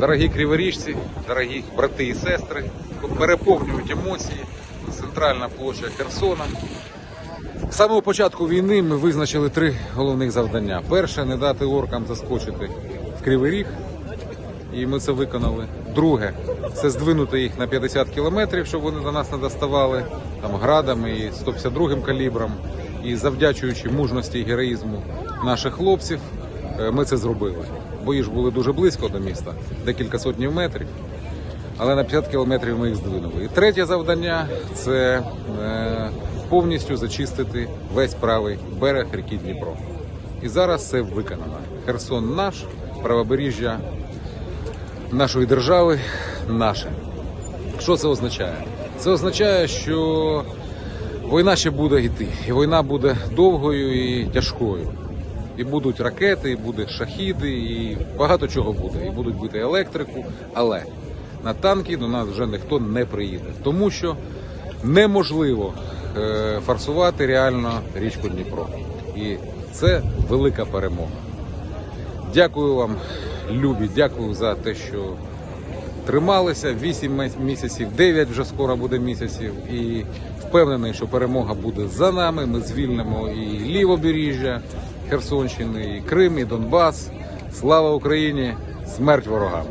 Дорогі криворіжці, дорогі брати і сестри, переповнюють емоції. Центральна площа Херсона. З самого початку війни ми визначили три головних завдання. Перше не дати оркам заскочити в Кривий Ріг, і ми це виконали. Друге це здвинути їх на 50 кілометрів, щоб вони до нас не доставали там градами і 152 калібром. І завдячуючи мужності і героїзму наших хлопців, ми це зробили. Бої ж були дуже близько до міста, декілька сотнів метрів. Але на 50 кілометрів ми їх здвинули. І третє завдання це е, повністю зачистити весь правий берег ріки Дніпро. І зараз це виконано. Херсон наш, правобережжя нашої держави наше. Що це означає? Це означає, що війна ще буде йти, і війна буде довгою і тяжкою. І будуть ракети, і будуть шахіди, і багато чого буде. І будуть бити електрику, але на танки до нас вже ніхто не приїде, тому що неможливо е, форсувати реально річку Дніпро. І це велика перемога. Дякую вам, любі, дякую за те, що трималися 8 місяців, 9 вже скоро буде місяців. І впевнений, що перемога буде за нами. Ми звільнимо і лівобережжя Херсонщини, і Крим, і Донбас. Слава Україні! Смерть ворогам!